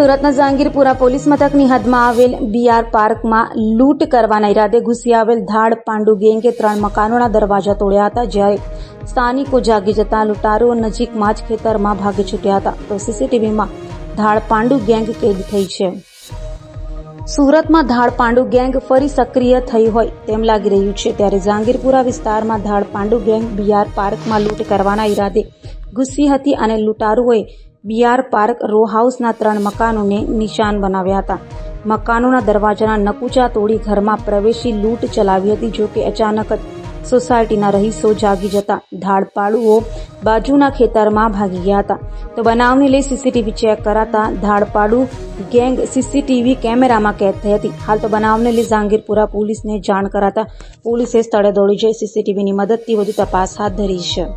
સુરતના જહાંગીરપુરા પોલીસ મથકની હદમાં આવેલ બીઆર પાર્કમાં લૂંટ કરવાના ઈરાદે ઘૂસી આવેલ ધાડ પાંડુ ગેંગે ત્રણ મકાનોના દરવાજા તોડ્યા હતા જ્યારે સ્થાનિકો જાગી જતા લૂંટારુઓ નજીકમાં જ ખેતરમાં ભાગી છૂટ્યા હતા. તો સીસીટીવીમાં ધાડ પાંડુ ગેંગ કેદ થઈ છે. સુરતમાં ધાડ પાંડુ ગેંગ ફરી સક્રિય થઈ હોય તેમ લાગી રહ્યું છે. ત્યારે જહાંગીરપુરા વિસ્તારમાં ધાડ પાંડુ ગેંગ બીઆર પાર્કમાં લૂંટ કરવાના ઈરાદે ઘૂસી હતી અને લૂંટારુઓએ બીઆર પાર્ક રો હાઉસના ત્રણ મકાનોને નિશાન બનાવ્યા હતા. મકાનોના દરવાજાના નકુચા તોડી ઘરમાં પ્રવેશી લૂંટ ચલાવી હતી, જો કે અચાનક જ સોસાયટીના રહીશો જાગી જતા. ધાડપાડુઓ બાજુના ખેતરમાં ભાગી ગયા હતા. તો બનાવને લઈ સીસીટીવી ચેક કરાતા ધાડપાડુ ગેંગ સીસીટીવી કેમેરામાં કેદ થઈ હતી. હાલ તો બનાવને લઈ જાંગીરપુરા પોલીસને જાણ કરાતા પોલીસે સ્થળે દોડી જઈ સીસીટીવીની મદદથી વધુ તપાસ હાથ ધરી છે.